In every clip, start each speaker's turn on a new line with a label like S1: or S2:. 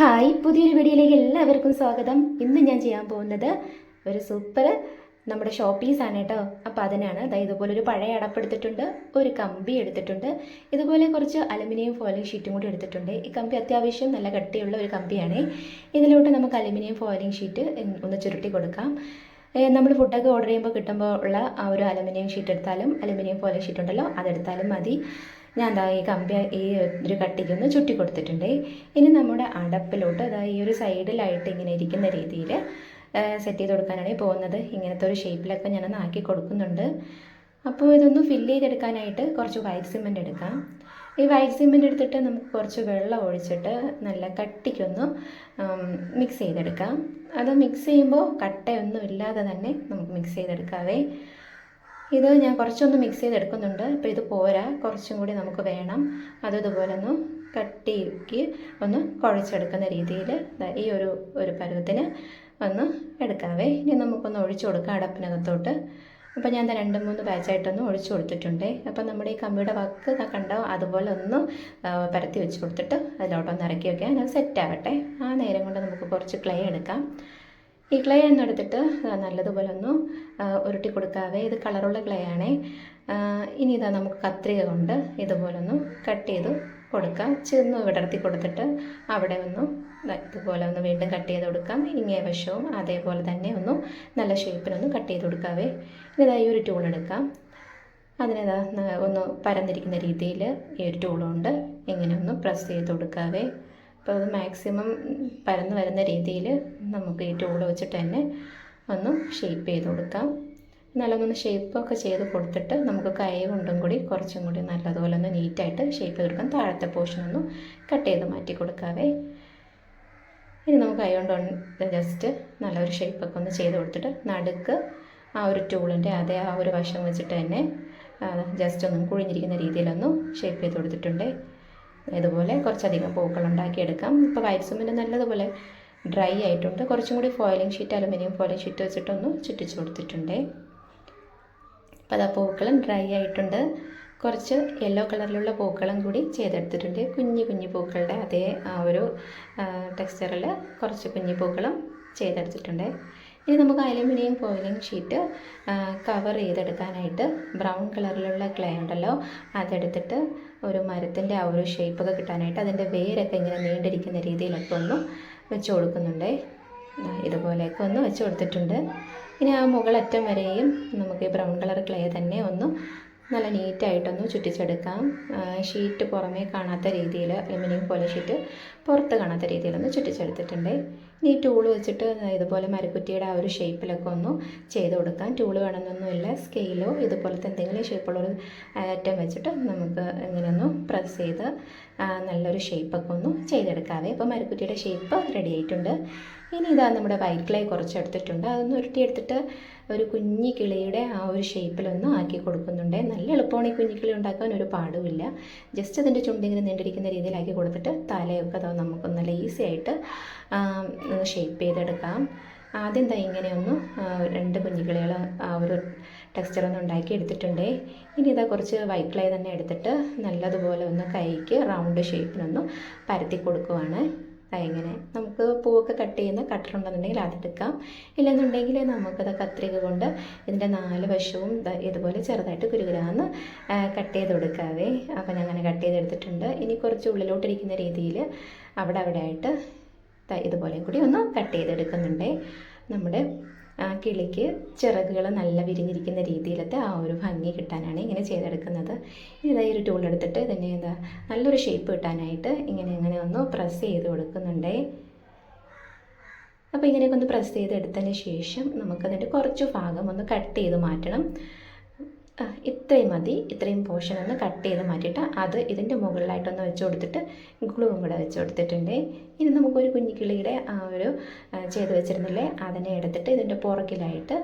S1: hi പുതിയൊരു വീഡിയോയിലേക്ക് എല്ലാവർക്കും സ്വാഗതം ഇന്ന് ഞാൻ ചെയ്യാൻ പോകുന്നത് ഒരു സൂപ്പർ നമ്മുടെ ഷോപ്പീസാണ് കേട്ടോ അപ്പോൾ അതിനാണ് അതായത് ഇതുപോലെ ഒരു പഴയ അടപ്പെടുത്തിട്ടുണ്ട് ഒരു കമ്പി എടുത്തിട്ടുണ്ട് ഇതുപോലെ കുറച്ച് അലുമിനിയം ഫോയിലിംഗ് ഷീറ്റും കൂടി എടുത്തിട്ടുണ്ട് ഈ കമ്പി അത്യാവശ്യം നല്ല കട്ടിയുള്ള ഒരു കമ്പിയാണ് ഇതിലോട്ട് നമുക്ക് അലുമിനിയം ഫോയിലിംഗ് ഷീറ്റ് ഒന്ന് ചുരുട്ടി കൊടുക്കാം നമ്മൾ ഫുഡൊക്കെ ഓർഡർ ചെയ്യുമ്പോൾ കിട്ടുമ്പോൾ ഉള്ള ആ ഒരു അലുമിനിയം ഷീറ്റ് എടുത്താലും അലുമിനിയം ഫോയിലിംഗ് ഷീറ്റ് ഉണ്ടല്ലോ അതെടുത്താലും മതി ഞാൻ അതാ ഈ കമ്പി ഈ ഒരു കട്ടിക്കൊന്ന് ചുറ്റി കൊടുത്തിട്ടുണ്ട് ഇനി നമ്മുടെ അടപ്പിലോട്ട് അതായത് ഈ ഒരു സൈഡിലായിട്ട് ഇങ്ങനെ ഇരിക്കുന്ന രീതിയിൽ സെറ്റ് ചെയ്ത് കൊടുക്കാനാണ് പോകുന്നത് ഇങ്ങനത്തെ ഒരു ഷേപ്പിലൊക്കെ ഞാനൊന്ന് ആക്കി കൊടുക്കുന്നുണ്ട് അപ്പോൾ ഇതൊന്ന് ഫില്ല് ചെയ്തെടുക്കാനായിട്ട് കുറച്ച് വൈറ്റ് സിമെൻ്റ് എടുക്കാം ഈ വൈറ്റ് സിമെൻ്റ് എടുത്തിട്ട് നമുക്ക് കുറച്ച് വെള്ളം ഒഴിച്ചിട്ട് നല്ല കട്ടിക്കൊന്ന് മിക്സ് ചെയ്തെടുക്കാം അത് മിക്സ് ചെയ്യുമ്പോൾ കട്ടയൊന്നും ഇല്ലാതെ തന്നെ നമുക്ക് മിക്സ് ചെയ്തെടുക്കാവേ ഇത് ഞാൻ കുറച്ചൊന്ന് മിക്സ് ചെയ്തെടുക്കുന്നുണ്ട് അപ്പോൾ ഇത് പോരാ കുറച്ചും കൂടി നമുക്ക് വേണം അത് ഇതുപോലെ ഒന്ന് കട്ടിക്ക് ഒന്ന് കുഴച്ചെടുക്കുന്ന രീതിയിൽ ഈ ഒരു ഒരു പരുവത്തിന് ഒന്ന് എടുക്കാവേ ഇനി നമുക്കൊന്ന് ഒഴിച്ചു കൊടുക്കാം അടപ്പിനകത്തോട്ട് അപ്പോൾ ഞാൻ രണ്ട് മൂന്ന് ബാച്ചായിട്ടൊന്ന് ഒഴിച്ചു കൊടുത്തിട്ടുണ്ട് അപ്പോൾ നമ്മുടെ ഈ കമ്പിയുടെ വക്ക് കണ്ടോ അതുപോലെ ഒന്ന് പരത്തി വെച്ച് കൊടുത്തിട്ട് അതിലോട്ടൊന്ന് ഇറക്കി വയ്ക്കാം അത് ആവട്ടെ ആ നേരം കൊണ്ട് നമുക്ക് കുറച്ച് ക്ലേ എടുക്കാം ഈ ക്ലേ ഒന്ന് എടുത്തിട്ട് നല്ലതുപോലെ ഒന്ന് ഉരുട്ടി കൊടുക്കാതെ ഇത് കളറുള്ള ക്ലേ ആണേ ഇനി ഇതാ നമുക്ക് കത്രിക കൊണ്ട് ഇതുപോലെ ഒന്ന് കട്ട് ചെയ്ത് കൊടുക്കാം ചെന്ന് വിടർത്തി കൊടുത്തിട്ട് അവിടെ ഒന്ന് ഇതുപോലെ ഒന്ന് വീണ്ടും കട്ട് ചെയ്ത് കൊടുക്കാം ഇങ്ങേ വശവും അതേപോലെ തന്നെ ഒന്ന് നല്ല ഷേപ്പിനൊന്ന് കട്ട് ചെയ്ത് കൊടുക്കാവേ ഇതാ ഈ ഒരു ടൂൾ എടുക്കാം അതിനേതാ ഒന്ന് പരന്നിരിക്കുന്ന രീതിയിൽ ഈ ഒരു ടൂളുകൊണ്ട് ഇങ്ങനെ ഒന്ന് പ്രസ് ചെയ്ത് കൊടുക്കാവേ അപ്പോൾ അത് മാക്സിമം പരന്ന് വരുന്ന രീതിയിൽ നമുക്ക് ഈ ടൂൾ വെച്ചിട്ട് തന്നെ ഒന്ന് ഷേപ്പ് ചെയ്ത് കൊടുക്കാം നല്ലതൊന്ന് ഷേപ്പൊക്കെ ചെയ്ത് കൊടുത്തിട്ട് നമുക്ക് കൈ കൊണ്ടും കൂടി കുറച്ചും കൂടി നല്ലതുപോലെ ഒന്ന് നീറ്റായിട്ട് ഷേപ്പ് ചെയ്ത് കൊടുക്കാം താഴത്തെ പോർഷൻ ഒന്ന് കട്ട് ചെയ്ത് മാറ്റി കൊടുക്കാവേ ഇനി നമുക്ക് കൈ കൊണ്ട് ജസ്റ്റ് നല്ലൊരു ഷേപ്പൊക്കെ ഒന്ന് ചെയ്ത് കൊടുത്തിട്ട് നടുക്ക് ആ ഒരു ടൂളിൻ്റെ അതേ ആ ഒരു വശം വെച്ചിട്ട് തന്നെ ജസ്റ്റ് ഒന്ന് കുഴിഞ്ഞിരിക്കുന്ന രീതിയിലൊന്നും ഷേപ്പ് ചെയ്ത് കൊടുത്തിട്ടുണ്ട് ഇതുപോലെ കുറച്ചധികം പൂക്കൾ ഉണ്ടാക്കിയെടുക്കാം ഇപ്പോൾ വൈറ്റ് സിമെൻറ്റ് നല്ലതുപോലെ ഡ്രൈ ആയിട്ടുണ്ട് കുറച്ചും കൂടി foiling sheet aluminium foiling sheet വെച്ചിട്ടൊന്ന് ചുറ്റിച്ചു കൊടുത്തിട്ടുണ്ട് അപ്പോൾ അതാ പൂക്കളും ഡ്രൈ ആയിട്ടുണ്ട് കുറച്ച് യെല്ലോ കളറിലുള്ള പൂക്കളും കൂടി ചെയ്തെടുത്തിട്ടുണ്ട് കുഞ്ഞു കുഞ്ഞു പൂക്കളുടെ അതേ ആ ഒരു ടെക്സ്ചറിൽ കുറച്ച് കുഞ്ഞു പൂക്കളും ചെയ്തെടുത്തിട്ടുണ്ട് ഇനി നമുക്ക് അലുമിനിയം ഫോയിലിംഗ് ഷീറ്റ് കവർ ചെയ്തെടുക്കാനായിട്ട് ബ്രൗൺ കളറിലുള്ള ക്ലേ ഉണ്ടല്ലോ അതെടുത്തിട്ട് ഒരു മരത്തിൻ്റെ ആ ഒരു ഷേപ്പൊക്കെ കിട്ടാനായിട്ട് അതിൻ്റെ വേരൊക്കെ ഇങ്ങനെ നീണ്ടിരിക്കുന്ന രീതിയിലൊക്കെ ഒന്ന് വെച്ച് കൊടുക്കുന്നുണ്ടേ ഇതുപോലെയൊക്കെ ഒന്ന് വെച്ച് കൊടുത്തിട്ടുണ്ട് ഇനി ആ മുകളറ്റം വരെയും നമുക്ക് ഈ ബ്രൗൺ കളർ ക്ലേ തന്നെ ഒന്ന് നല്ല നീറ്റായിട്ടൊന്ന് ചുറ്റിച്ചെടുക്കാം ഷീറ്റ് പുറമേ കാണാത്ത രീതിയിൽ അലുമിനിയം പോലെ ഷീറ്റ് പുറത്ത് കാണാത്ത രീതിയിലൊന്ന് ചുറ്റിച്ചെടുത്തിട്ടുണ്ട് ഈ ടൂൾ വെച്ചിട്ട് ഇതുപോലെ മരക്കുറ്റിയുടെ ആ ഒരു ഷേപ്പിലൊക്കെ ഒന്ന് ചെയ്ത് കൊടുക്കാം ടൂൾ വേണമെന്നൊന്നുമില്ല സ്കെയിലോ ഇതുപോലത്തെ എന്തെങ്കിലും ഷേപ്പുള്ളൊരു ഐറ്റം വെച്ചിട്ട് നമുക്ക് ഇങ്ങനെയൊന്ന് പ്രസ് ചെയ്ത് നല്ലൊരു ഷേപ്പൊക്കെ ഒന്ന് ചെയ്തെടുക്കാവേ അപ്പോൾ മരക്കുറ്റിയുടെ ഷേപ്പ് റെഡി ആയിട്ടുണ്ട് ഇനി ഇതാ നമ്മുടെ വൈറ്റ് ക്ലേ കുറച്ച് എടുത്തിട്ടുണ്ട് അതൊന്ന് ഉരുട്ടിയെടുത്തിട്ട് ഒരു കുഞ്ഞി കിളിയുടെ ആ ഒരു ഷേപ്പിലൊന്നും ആക്കി കൊടുക്കുന്നുണ്ട് നല്ല എളുപ്പമാണ് ഈ കിളി ഉണ്ടാക്കാൻ ഒരു പാടുമില്ല ജസ്റ്റ് അതിൻ്റെ ചുണ്ടിങ്ങനെ നീണ്ടിരിക്കുന്ന രീതിയിലാക്കി കൊടുത്തിട്ട് തലയൊക്കെ അത് നമുക്ക് നല്ല ഈസി ആയിട്ട് ഷേപ്പ് ചെയ്തെടുക്കാം ആദ്യം ദാ ഇങ്ങനെയൊന്ന് രണ്ട് കുഞ്ഞിക്കിളികൾ ആ ഒരു ടെക്സ്ചർ ഒന്ന് ഉണ്ടാക്കി എടുത്തിട്ടുണ്ട് ഇനി ഇതാ കുറച്ച് വൈറ്റ് ക്ലേ തന്നെ എടുത്തിട്ട് നല്ലതുപോലെ ഒന്ന് കൈക്ക് റൗണ്ട് ഷേപ്പിനൊന്ന് പരത്തി കൊടുക്കുവാണ് ഇങ്ങനെ നമുക്ക് പൂവൊക്കെ കട്ട് ചെയ്യുന്ന കട്ടർ ഉണ്ടെന്നുണ്ടെങ്കിൽ അതെടുക്കാം ഇല്ലെന്നുണ്ടെങ്കിൽ നമുക്കത് കത്രിക കൊണ്ട് ഇതിൻ്റെ നാല് വശവും ഇതുപോലെ ചെറുതായിട്ട് കുരുകുരാന്ന് കട്ട് ചെയ്ത് കൊടുക്കാവേ അപ്പം ഞാൻ അങ്ങനെ കട്ട് ചെയ്തെടുത്തിട്ടുണ്ട് ഇനി കുറച്ച് ഉള്ളിലോട്ടിരിക്കുന്ന രീതിയിൽ അവിടെ അവിടെ ആയിട്ട് ഇതുപോലെ കൂടി ഒന്ന് കട്ട് ചെയ്തെടുക്കുന്നുണ്ടേ നമ്മുടെ കിളിക്ക് ചിറകുകൾ നല്ല വിരിഞ്ഞിരിക്കുന്ന രീതിയിലത്തെ ആ ഒരു ഭംഗി കിട്ടാനാണ് ഇങ്ങനെ ചെയ്തെടുക്കുന്നത് ഇതാ ഈ ഒരു ടൂൾ എടുത്തിട്ട് ഇതിനെ എന്താ നല്ലൊരു ഷേപ്പ് കിട്ടാനായിട്ട് ഇങ്ങനെ ഇങ്ങനെ ഒന്ന് പ്രസ് ചെയ്ത് കൊടുക്കുന്നുണ്ടേ അപ്പോൾ ഇങ്ങനെയൊക്കെ ഒന്ന് പ്രസ് ചെയ്തെടുത്തതിന് ശേഷം നമുക്കതിൻ്റെ കുറച്ച് ഭാഗം ഒന്ന് കട്ട് ചെയ്ത് മാറ്റണം ഇത്രയും മതി ഇത്രയും പോർഷൻ ഒന്ന് കട്ട് ചെയ്ത് മാറ്റിയിട്ട് അത് ഇതിൻ്റെ മുകളിലായിട്ടൊന്ന് വെച്ച് കൊടുത്തിട്ട് ഗ്ലൂവും കൂടെ വെച്ച് കൊടുത്തിട്ടുണ്ട് ഇനി നമുക്കൊരു കുഞ്ഞിക്കിളിയുടെ ആ ഒരു ചെയ്ത് വെച്ചിരുന്നില്ലേ അതിനെ എടുത്തിട്ട് ഇതിൻ്റെ പുറകിലായിട്ട്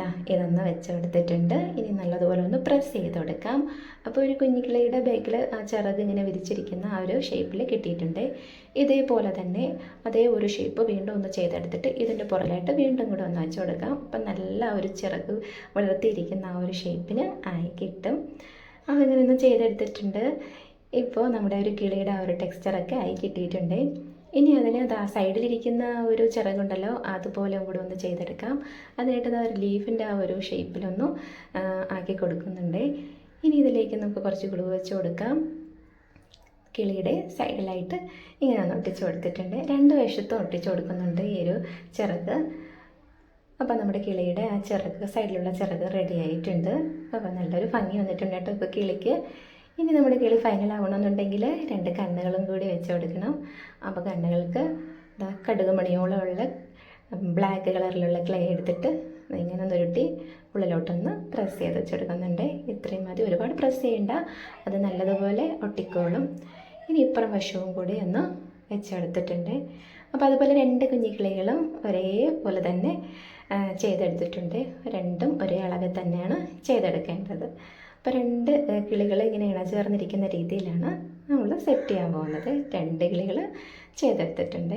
S1: ദാ ഇതൊന്ന് കൊടുത്തിട്ടുണ്ട് ഇനി നല്ലതുപോലെ ഒന്ന് പ്രസ് ചെയ്ത് കൊടുക്കാം അപ്പോൾ ഒരു കുഞ്ഞിക്കിളയുടെ ബാക്കിൽ ആ ചിറക് ഇങ്ങനെ വിരിച്ചിരിക്കുന്ന ആ ഒരു ഷേപ്പിൽ കിട്ടിയിട്ടുണ്ട് ഇതേപോലെ തന്നെ അതേ ഒരു ഷേപ്പ് വീണ്ടും ഒന്ന് ചെയ്തെടുത്തിട്ട് ഇതിൻ്റെ പുറകിലായിട്ട് വീണ്ടും കൂടെ ഒന്ന് വെച്ച് കൊടുക്കാം അപ്പം നല്ല ഒരു ചിറക് വളർത്തിയിരിക്കുന്ന ആ ഒരു ഷേപ്പിന് ആയി കിട്ടും അങ്ങനെ ഒന്ന് ചെയ്തെടുത്തിട്ടുണ്ട് ഇപ്പോൾ നമ്മുടെ ഒരു കിളിയുടെ ആ ഒരു ടെക്സ്ചറൊക്കെ ആയി കിട്ടിയിട്ടുണ്ട് ഇനി അതിന് സൈഡിലിരിക്കുന്ന ഒരു ചിറകുണ്ടല്ലോ അതുപോലെ കൂടെ ഒന്ന് ചെയ്തെടുക്കാം അതിനായിട്ട് ഒരു ലീഫിൻ്റെ ആ ഒരു ഷേപ്പിലൊന്നും ആക്കി കൊടുക്കുന്നുണ്ട് ഇനി ഇതിലേക്ക് നമുക്ക് കുറച്ച് ഗ്ലൂ വെച്ച് കൊടുക്കാം കിളിയുടെ സൈഡിലായിട്ട് ഇങ്ങനെ ഒന്ന് ഒട്ടിച്ച് കൊടുത്തിട്ടുണ്ട് രണ്ട് വശത്തും ഒട്ടിച്ച് കൊടുക്കുന്നുണ്ട് ഈ ഒരു ചിറക് അപ്പോൾ നമ്മുടെ കിളിയുടെ ആ ചിറക് സൈഡിലുള്ള ചിറക് റെഡി ആയിട്ടുണ്ട് അപ്പോൾ നല്ലൊരു ഭംഗി വന്നിട്ടുണ്ട് കേട്ടോ ഇപ്പോൾ കിളിക്ക് ഇനി നമ്മുടെ കിളി ഫൈനലാവണമെന്നുണ്ടെങ്കിൽ രണ്ട് കണ്ണുകളും കൂടി വെച്ച് കൊടുക്കണം അപ്പോൾ കണ്ണുകൾക്ക് മണിയോളമുള്ള ബ്ലാക്ക് കളറിലുള്ള ക്ലേ എടുത്തിട്ട് ഇങ്ങനെ ഉരുട്ടി ഉള്ളിലോട്ടൊന്ന് പ്രസ് ചെയ്ത് വെച്ചെടുക്കുന്നുണ്ട് ഇത്രയും മതി ഒരുപാട് പ്രസ് ചെയ്യണ്ട അത് നല്ലതുപോലെ ഒട്ടിക്കോളും ഇനി ഇപ്പുറം വശവും കൂടി ഒന്ന് വെച്ചെടുത്തിട്ടുണ്ട് അപ്പോൾ അതുപോലെ രണ്ട് കുഞ്ഞിക്കിളികളും ഒരേപോലെ തന്നെ ചെയ്തെടുത്തിട്ടുണ്ട് രണ്ടും ഒരേ അളവിൽ തന്നെയാണ് ചെയ്തെടുക്കേണ്ടത് അപ്പോൾ രണ്ട് കിളികൾ ഇങ്ങനെ ഇണചേർന്നിരിക്കുന്ന രീതിയിലാണ് നമ്മൾ സെറ്റ് ചെയ്യാൻ പോകുന്നത് രണ്ട് കിളികൾ ചെയ്തെടുത്തിട്ടുണ്ട്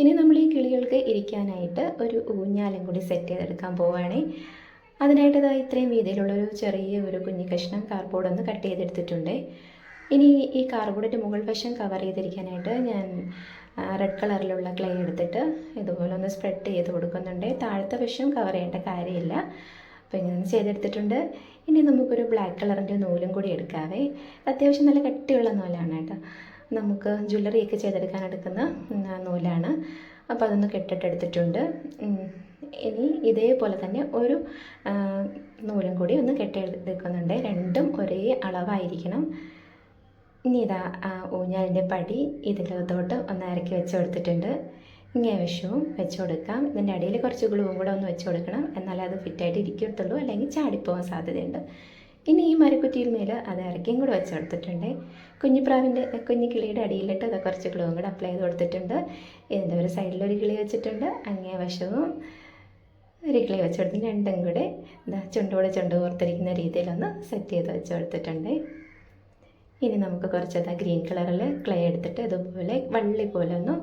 S1: ഇനി നമ്മൾ ഈ കിളികൾക്ക് ഇരിക്കാനായിട്ട് ഒരു ഊഞ്ഞാലും കൂടി സെറ്റ് ചെയ്തെടുക്കാൻ പോവുകയാണെങ്കിൽ അതിനായിട്ട് ഇതാ ഇത്രയും വീതിയിലുള്ളൊരു ചെറിയ ഒരു കുഞ്ഞു കഷ്ണം കാർബോർഡ് ഒന്ന് കട്ട് ചെയ്തെടുത്തിട്ടുണ്ട് ഇനി ഈ കാർബോർഡിൻ്റെ മുകൾ വശം കവർ ചെയ്തിരിക്കാനായിട്ട് ഞാൻ റെഡ് കളറിലുള്ള ക്ലേ എടുത്തിട്ട് ഇതുപോലെ ഒന്ന് സ്പ്രെഡ് ചെയ്ത് കൊടുക്കുന്നുണ്ട് താഴത്തെ വശം കവർ ചെയ്യേണ്ട കാര്യമില്ല അപ്പോൾ ഇങ്ങനെ ചെയ്തെടുത്തിട്ടുണ്ട് ഇനി നമുക്കൊരു ബ്ലാക്ക് കളറിൻ്റെ നൂലും കൂടി എടുക്കാവേ അത്യാവശ്യം നല്ല കട്ടിയുള്ള നൂലാണ് കേട്ടോ നമുക്ക് ജ്വല്ലറിയൊക്കെ ചെയ്തെടുക്കാൻ എടുക്കുന്ന നൂലാണ് അപ്പോൾ അതൊന്ന് കെട്ടിട്ടെടുത്തിട്ടുണ്ട് ഇനി ഇതേപോലെ തന്നെ ഒരു നൂലും കൂടി ഒന്ന് കെട്ടിയെടുക്കുന്നുണ്ട് രണ്ടും ഒരേ അളവായിരിക്കണം ഇനി ഇതാ ഊഞ്ഞാലിൻ്റെ പടി ഇതിൻ്റെ അകത്തോട്ട് ഒന്ന് ഇറക്കി വെച്ച് കൊടുത്തിട്ടുണ്ട് ഇങ്ങനെ വിഷവും വെച്ച് കൊടുക്കാം ഇതിൻ്റെ അടിയിൽ കുറച്ച് ഗ്ലൂവും കൂടെ ഒന്ന് വെച്ച് കൊടുക്കണം എന്നാലേ അത് ഫിറ്റായിട്ട് ഇരിക്കത്തുള്ളൂ അല്ലെങ്കിൽ ചാടിപ്പോകാൻ സാധ്യതയുണ്ട് ഇനി ഈ മരക്കുറ്റിയിൽ മേൽ അത് ഇറക്കിയും കൂടെ വെച്ച് കൊടുത്തിട്ടുണ്ട് കുഞ്ഞിപ്രാവിൻ്റെ കുഞ്ഞു കിളിയുടെ അടിയിലിട്ട് അത് കുറച്ച് ഗ്ലൂവും കൂടെ അപ്ലൈ ചെയ്ത് കൊടുത്തിട്ടുണ്ട് ഇതിൻ്റെ ഒരു സൈഡിലൊരു കിളി വെച്ചിട്ടുണ്ട് അങ്ങേ വശവും ഒരു കിളി വെച്ച് കൊടുത്ത് രണ്ടും കൂടെ ഇതാ ചുണ്ടുകൂടെ ചുണ്ട് കോർത്തിരിക്കുന്ന രീതിയിലൊന്ന് സെറ്റ് ചെയ്ത് വെച്ച് കൊടുത്തിട്ടുണ്ട് ഇനി നമുക്ക് അതാ ഗ്രീൻ കളറിൽ ക്ലേ എടുത്തിട്ട് ഇതുപോലെ വള്ളി പോലെ ഒന്ന്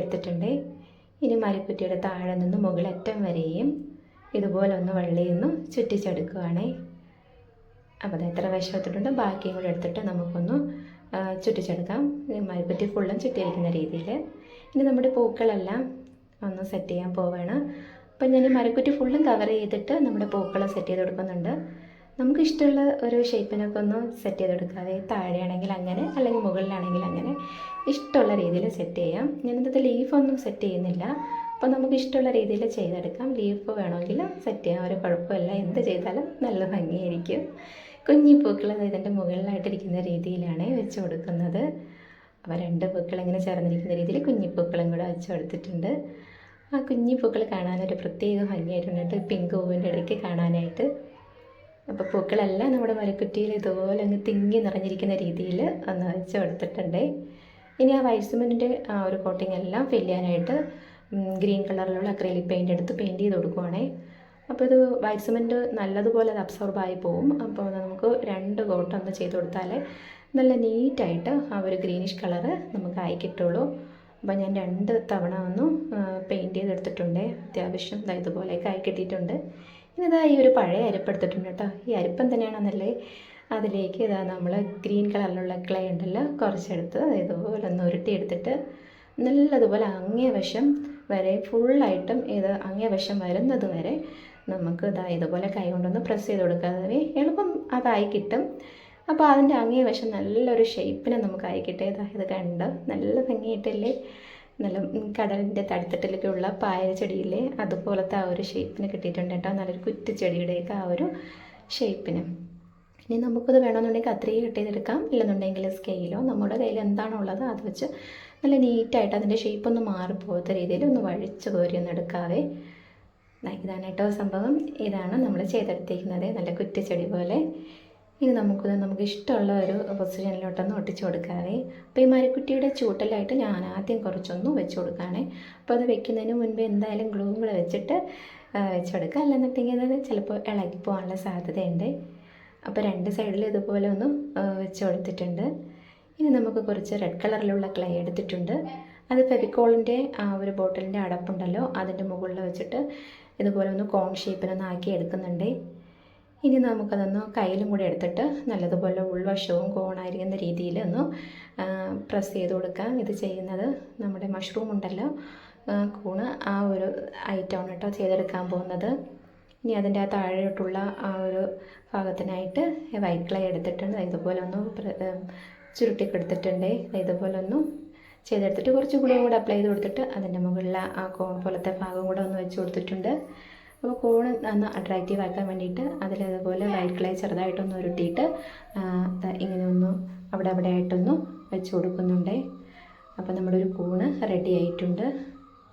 S1: എടുത്തിട്ടുണ്ട് ഇനി മരപ്പുറ്റിയുടെ താഴെ നിന്ന് മുകളറ്റം വരെയും ഇതുപോലെ ഒന്ന് വള്ളിയിൽ നിന്നും ചുറ്റിച്ചെടുക്കുകയാണ് അപ്പോൾ അത് എത്ര വിഷം എടുത്തിട്ടുണ്ട് ബാക്കിയും കൂടെ എടുത്തിട്ട് നമുക്കൊന്ന് ചുറ്റിച്ചെടുക്കാം മരപ്പുറ്റി ഫുള്ളും ചുറ്റിയിരിക്കുന്ന രീതിയിൽ ഇനി നമ്മുടെ പൂക്കളെല്ലാം ഒന്ന് സെറ്റ് ചെയ്യാൻ പോവുകയാണ് അപ്പം ഞാൻ ഈ മരക്കുറ്റി ഫുള്ളും കവർ ചെയ്തിട്ട് നമ്മുടെ പൂക്കൾ സെറ്റ് ചെയ്ത് കൊടുക്കുന്നുണ്ട് നമുക്ക് ഇഷ്ടമുള്ള ഒരു ഷേപ്പിനൊക്കെ ഒന്ന് സെറ്റ് ചെയ്ത് കൊടുക്കാതെ താഴെയാണെങ്കിൽ അങ്ങനെ അല്ലെങ്കിൽ മുകളിലാണെങ്കിൽ അങ്ങനെ ഇഷ്ടമുള്ള രീതിയിൽ സെറ്റ് ചെയ്യാം ഞാനിത് ലീഫൊന്നും സെറ്റ് ചെയ്യുന്നില്ല അപ്പോൾ നമുക്ക് ഇഷ്ടമുള്ള രീതിയിൽ ചെയ്തെടുക്കാം ലീഫ് വേണമെങ്കിൽ സെറ്റ് ചെയ്യാം ഒരു കുഴപ്പമില്ല എന്ത് ചെയ്താലും നല്ല ഭംഗിയായിരിക്കും കുഞ്ഞി പൂക്കൾ ഇതിൻ്റെ മുകളിലായിട്ടിരിക്കുന്ന രീതിയിലാണ് വെച്ച് കൊടുക്കുന്നത് അപ്പോൾ രണ്ട് പൂക്കൾ ഇങ്ങനെ ചേർന്നിരിക്കുന്ന രീതിയിൽ കുഞ്ഞി പൂക്കളും കൂടെ വെച്ച് കൊടുത്തിട്ടുണ്ട് ആ കുഞ്ഞി പൂക്കൾ കാണാനൊരു പ്രത്യേക ഭംഗിയായിട്ടുണ്ട് പിങ്ക് പൂവിൻ്റെ ഇടയ്ക്ക് കാണാനായിട്ട് അപ്പോൾ പൂക്കളെല്ലാം നമ്മുടെ മരക്കുറ്റിയിൽ ഇതുപോലെ അങ്ങ് തിങ്ങി നിറഞ്ഞിരിക്കുന്ന രീതിയിൽ ഒന്ന് വെച്ച് കൊടുത്തിട്ടുണ്ട് ഇനി ആ വൈറ്റ് ആ ഒരു കോട്ടിംഗ് എല്ലാം ഫില്ല് ചെയ്യാനായിട്ട് ഗ്രീൻ കളറിലുള്ള അക്രൈലിക് പെയിൻ്റ് എടുത്ത് പെയിൻറ്റ് ചെയ്ത് കൊടുക്കുവാണേ അപ്പോൾ ഇത് വൈറ്റ് സിമെന്റ് നല്ലതുപോലെ അത് അബ്സോർബ് ആയി പോവും അപ്പോൾ നമുക്ക് രണ്ട് കോട്ട് ഒന്ന് ചെയ്ത് കൊടുത്താൽ നല്ല നീറ്റായിട്ട് ആ ഒരു ഗ്രീനിഷ് കളറ് നമുക്ക് ആയി കിട്ടുള്ളൂ അപ്പോൾ ഞാൻ രണ്ട് തവണ ഒന്ന് പെയിൻറ്റ് ചെയ്തെടുത്തിട്ടുണ്ട് അത്യാവശ്യം ഇതുപോലെയൊക്കെ ആയി കിട്ടിയിട്ടുണ്ട് ഇതാ ഈ ഒരു പഴയ അരിപ്പ് എടുത്തിട്ടുണ്ട് കേട്ടോ ഈ അരിപ്പം തന്നെയാണെന്നല്ലേ അതിലേക്ക് ഇതാ നമ്മൾ ഗ്രീൻ കളറിലുള്ള ക്ലേ ഉണ്ടല്ലോ കുറച്ചെടുത്ത് ഇതുപോലെ ഒന്ന് ഉരുട്ടി എടുത്തിട്ട് നല്ലതുപോലെ അങ്ങേ വശം വരെ ഫുള്ളായിട്ടും ഇത് അങ്ങേ വശം വരുന്നത് വരെ നമുക്ക് ഇതാ ഇതുപോലെ കൈ കൊണ്ടൊന്ന് പ്രസ് ചെയ്ത് കൊടുക്കാതെ എളുപ്പം അതായി കിട്ടും അപ്പോൾ അതിൻ്റെ അങ്ങേ വശം നല്ലൊരു ഷേപ്പിനെ നമുക്കായി ഇതാ ഇത് കണ്ട് നല്ല ഭംഗിയായിട്ടല്ലേ നല്ല കടലിൻ്റെ തടിത്തട്ടിലൊക്കെയുള്ള പായ ചെടിയിലെ അതുപോലത്തെ ആ ഒരു ഷേപ്പിന് കിട്ടിയിട്ടുണ്ട് കേട്ടോ നല്ലൊരു കുറ്റിച്ചെടിയുടെയൊക്കെ ആ ഒരു ഷേപ്പിന് ഇനി നമുക്കത് വേണമെന്നുണ്ടെങ്കിൽ അത്രയും കട്ട് ചെയ്തെടുക്കാം ഇല്ലെന്നുണ്ടെങ്കിൽ സ്കെയിലോ നമ്മുടെ കയ്യിൽ എന്താണോ ഉള്ളത് അത് വെച്ച് നല്ല നീറ്റായിട്ട് അതിൻ്റെ ഷേപ്പൊന്ന് മാറിപ്പോകാത്ത രീതിയിൽ ഒന്ന് വഴിച്ച് കോരിയൊന്ന് എടുക്കാവേ ഇതാണ് കേട്ടോ സംഭവം ഇതാണ് നമ്മൾ ചെയ്തെടുത്തിരിക്കുന്നത് നല്ല കുറ്റിച്ചെടി പോലെ ഇനി നമുക്കൊന്ന് നമുക്ക് ഇഷ്ടമുള്ള ഒരു പൊസിഷനിലോട്ടൊന്ന് ഒട്ടിച്ചു കൊടുക്കാവേ അപ്പോൾ ഈ മരക്കുറ്റിയുടെ ചൂട്ടലായിട്ട് ഞാൻ ആദ്യം കുറച്ചൊന്ന് വെച്ച് കൊടുക്കുകയാണേ അപ്പോൾ അത് വെക്കുന്നതിന് മുൻപ് എന്തായാലും ഗ്ലൂവും കൂടെ വെച്ചിട്ട് വെച്ചെടുക്കുക അല്ലെന്നുണ്ടെങ്കിൽ അത് ചിലപ്പോൾ ഇളകി പോകാനുള്ള സാധ്യതയുണ്ട് അപ്പോൾ രണ്ട് സൈഡിൽ ഇതുപോലെ ഒന്നും വെച്ച് കൊടുത്തിട്ടുണ്ട് ഇനി നമുക്ക് കുറച്ച് റെഡ് കളറിലുള്ള ക്ലേ എടുത്തിട്ടുണ്ട് അത് ഫെവിക്കോളിൻ്റെ ആ ഒരു ബോട്ടിലിൻ്റെ അടപ്പുണ്ടല്ലോ അതിൻ്റെ മുകളിൽ വെച്ചിട്ട് ഇതുപോലെ ഒന്ന് കോൺ ഷേപ്പിലൊന്ന് ആക്കി എടുക്കുന്നുണ്ട് ഇനി നമുക്കതൊന്ന് കയ്യിലും കൂടെ എടുത്തിട്ട് നല്ലതുപോലെ ഉൾവശവും കോണായിരിക്കുന്ന രീതിയിൽ ഒന്ന് പ്രസ് ചെയ്ത് കൊടുക്കാം ഇത് ചെയ്യുന്നത് നമ്മുടെ മഷ്റൂം ഉണ്ടല്ലോ കൂണ് ആ ഒരു ഐറ്റമാണ് കേട്ടോ ചെയ്തെടുക്കാൻ പോകുന്നത് ഇനി അതിൻ്റെ ആ താഴോട്ടുള്ള ആ ഒരു ഭാഗത്തിനായിട്ട് ക്ലേ എടുത്തിട്ടുണ്ട് ഇതുപോലെ ഒന്ന് ചുരുട്ടിക്കെടുത്തിട്ടുണ്ട് ഇതുപോലെ ഒന്നും ചെയ്തെടുത്തിട്ട് കുറച്ചും കൂടെ കൂടെ അപ്ലൈ ചെയ്ത് കൊടുത്തിട്ട് അതിൻ്റെ മുകളിലെ ആ കോൺ പോലത്തെ ഭാഗം കൂടെ ഒന്ന് വെച്ച് കൊടുത്തിട്ടുണ്ട് അപ്പോൾ കോൺ ഒന്ന് അട്രാക്റ്റീവ് ആക്കാൻ വേണ്ടിയിട്ട് അതിലതുപോലെ വൈറ്റ് ക്ലേ ചെറുതായിട്ടൊന്ന് ഉരുട്ടിയിട്ട് ഇങ്ങനെ ഒന്ന് അവിടെ അവിടെ ആയിട്ടൊന്ന് വെച്ച് കൊടുക്കുന്നുണ്ടേ അപ്പോൾ നമ്മുടെ ഒരു കൂണ് റെഡി ആയിട്ടുണ്ട്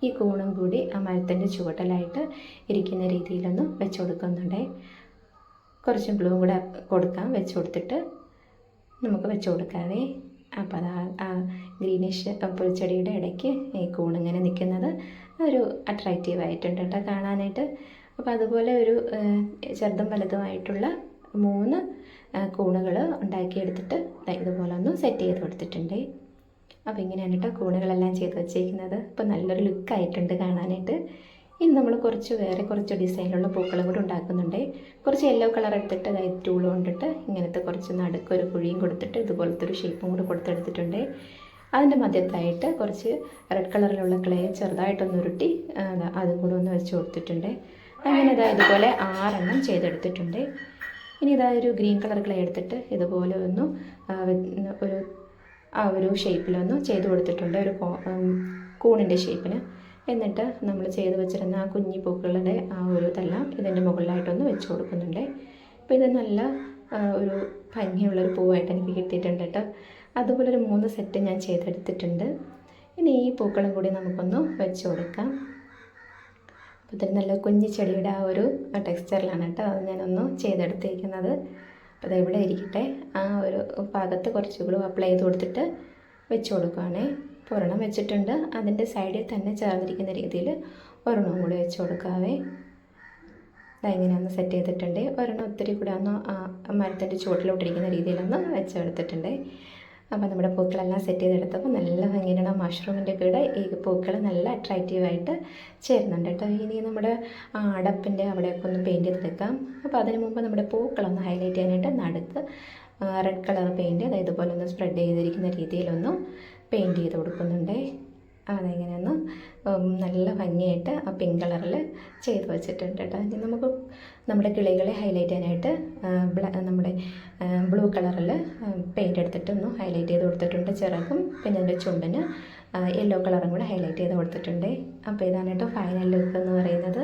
S1: ഈ കൂണും കൂടി ആ മരത്തിൻ്റെ ചുവട്ടലായിട്ട് ഇരിക്കുന്ന രീതിയിലൊന്ന് വെച്ച് കൊടുക്കുന്നുണ്ടേ കുറച്ച് ബ്ലൂ കൂടെ കൊടുക്കാം വെച്ച് കൊടുത്തിട്ട് നമുക്ക് വെച്ച് കൊടുക്കാവേ അപ്പോൾ അത് ആ ഗ്രീനിഷ് പുൽച്ചെടിയുടെ ഇടയ്ക്ക് ഈ കൂണിങ്ങനെ നിൽക്കുന്നത് ഒരു അട്രാക്റ്റീവ് ആയിട്ടുണ്ട് കേട്ടോ കാണാനായിട്ട് അപ്പോൾ അതുപോലെ ഒരു ചെറുതും വലുതുമായിട്ടുള്ള മൂന്ന് കൂണുകൾ ഉണ്ടാക്കിയെടുത്തിട്ട് ഇതുപോലെ ഒന്ന് സെറ്റ് ചെയ്ത് കൊടുത്തിട്ടുണ്ട് അപ്പോൾ ഇങ്ങനെയാണ് കേട്ടോ കൂണുകളെല്ലാം ചെയ്ത് വെച്ചേക്കുന്നത് അപ്പോൾ നല്ലൊരു ലുക്കായിട്ടുണ്ട് കാണാനായിട്ട് ഇനി നമ്മൾ കുറച്ച് വേറെ കുറച്ച് ഡിസൈനിലുള്ള പൂക്കളും കൂടെ ഉണ്ടാക്കുന്നുണ്ട് കുറച്ച് യെല്ലോ കളർ എടുത്തിട്ട് അതായത് ടൂൾ കൊണ്ടിട്ട് ഇങ്ങനത്തെ കുറച്ച് നടുക്കൊരു കുഴിയും കൊടുത്തിട്ട് ഇതുപോലത്തെ ഒരു ഷേപ്പും കൂടെ കൊടുത്തെടുത്തിട്ടുണ്ട് അതിൻ്റെ മധ്യത്തായിട്ട് കുറച്ച് റെഡ് കളറിലുള്ള ക്ലേ ചെറുതായിട്ടൊന്ന് ഉരുട്ടി അതും കൂടെ ഒന്ന് വെച്ച് കൊടുത്തിട്ടുണ്ട് അങ്ങനെ ഇതാ ഇതുപോലെ ആറെണ്ണം ചെയ്തെടുത്തിട്ടുണ്ട് ഇനി ഇതാ ഒരു ഗ്രീൻ കളർ ക്ലേ എടുത്തിട്ട് ഇതുപോലെ ഒന്ന് ഒരു ആ ഒരു ഷേപ്പിലൊന്ന് ചെയ്ത് കൊടുത്തിട്ടുണ്ട് ഒരു കൂണിൻ്റെ ഷേപ്പിന് എന്നിട്ട് നമ്മൾ ചെയ്ത് വെച്ചിരുന്ന ആ കുഞ്ഞി പൂക്കളുടെ ആ ഒരു ഇതെല്ലാം ഇതിൻ്റെ മുകളിലായിട്ടൊന്ന് വെച്ച് കൊടുക്കുന്നുണ്ട് അപ്പോൾ ഇത് നല്ല ഒരു ഭംഗിയുള്ളൊരു പൂവായിട്ട് എനിക്ക് കിട്ടിയിട്ടുണ്ട് കേട്ടോ അതുപോലെ ഒരു മൂന്ന് സെറ്റ് ഞാൻ ചെയ്തെടുത്തിട്ടുണ്ട് ഇനി ഈ പൂക്കളും കൂടി നമുക്കൊന്ന് വെച്ച് കൊടുക്കാം അപ്പോൾ തന്നെ നല്ല കുഞ്ഞു ചെടിയുടെ ആ ഒരു ടെക്സ്ചറിലാണ് കേട്ടോ അത് ഞാനൊന്ന് ചെയ്തെടുത്തിരിക്കുന്നത് അപ്പോൾ അതെവിടെ ഇരിക്കട്ടെ ആ ഒരു ഭാഗത്ത് കുറച്ച് ഗ്ലൂ അപ്ലൈ ചെയ്ത് കൊടുത്തിട്ട് വെച്ച് കൊടുക്കുകയാണേ ഒരെണ്ണം വെച്ചിട്ടുണ്ട് അതിൻ്റെ സൈഡിൽ തന്നെ ചേർന്നിരിക്കുന്ന രീതിയിൽ ഒരെണ്ണം കൂടി വെച്ച് കൊടുക്കാവേ ഒന്ന് സെറ്റ് ചെയ്തിട്ടുണ്ട് ഒരെണ്ണം ഒത്തിരി കൂടെ ഒന്ന് മരത്തിൻ്റെ ചുവട്ടിലോട്ടിരിക്കുന്ന രീതിയിലൊന്ന് വെച്ചെടുത്തിട്ടുണ്ട് അപ്പോൾ നമ്മുടെ പൂക്കളെല്ലാം സെറ്റ് ചെയ്തെടുത്തപ്പോൾ നല്ല ഭംഗിയാണ് മഷ്റൂമിൻ്റെ കൂടെ ഈ പൂക്കൾ നല്ല അട്രാക്റ്റീവായിട്ട് ചേരുന്നുണ്ട് കേട്ടോ ഇനി നമ്മുടെ അടപ്പിൻ്റെ അവിടെയൊക്കെ ഒന്ന് പെയിൻറ്റ് ചെയ്തെടുക്കാം അപ്പോൾ അതിന് മുമ്പ് നമ്മുടെ പൂക്കളൊന്ന് ഹൈലൈറ്റ് ചെയ്യാനായിട്ട് നടുത്ത് റെഡ് കളർ പെയിൻറ്റ് അതായത് ഇതുപോലെ ഒന്ന് സ്പ്രെഡ് ചെയ്തിരിക്കുന്ന രീതിയിലൊന്ന് പെയിൻറ്റ് ചെയ്ത് കൊടുക്കുന്നുണ്ടേ അതെങ്ങനെയൊന്ന് നല്ല ഭംഗിയായിട്ട് ആ പിങ്ക് കളറിൽ ചെയ്ത് വെച്ചിട്ടുണ്ട് കേട്ടോ ഇനി നമുക്ക് നമ്മുടെ കിളികളെ ഹൈലൈറ്റ് ചെയ്യാനായിട്ട് നമ്മുടെ ബ്ലൂ കളറിൽ പെയിൻ്റ് എടുത്തിട്ട് ഒന്ന് ഹൈലൈറ്റ് ചെയ്ത് കൊടുത്തിട്ടുണ്ട് ചിറകും പിന്നെ എൻ്റെ ചുണ്ടിന് യെല്ലോ കളറും കൂടെ ഹൈലൈറ്റ് ചെയ്ത് കൊടുത്തിട്ടുണ്ട് അപ്പോൾ ഇതാണ് കേട്ടോ ഫൈനൽ ലുക്ക് എന്ന് പറയുന്നത്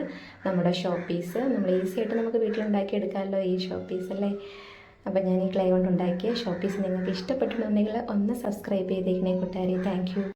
S1: നമ്മുടെ ഷോ പീസ് നമ്മൾ ഈസി ആയിട്ട് നമുക്ക് ഉണ്ടാക്കി എടുക്കാമല്ലോ ഈ ഷോ പീസ് അല്ലേ അപ്പോൾ ഞാൻ ഈ ക്ലേ കൊണ്ട് ഉണ്ടാക്കിയ ഷോ പീസ് നിങ്ങൾക്ക് ഇഷ്ടപ്പെട്ടിട്ടുണ്ടെങ്കിൽ ഒന്ന് സബ്സ്ക്രൈബ് ചെയ്തേക്കണേ കൂട്ടുകാരി താങ്ക്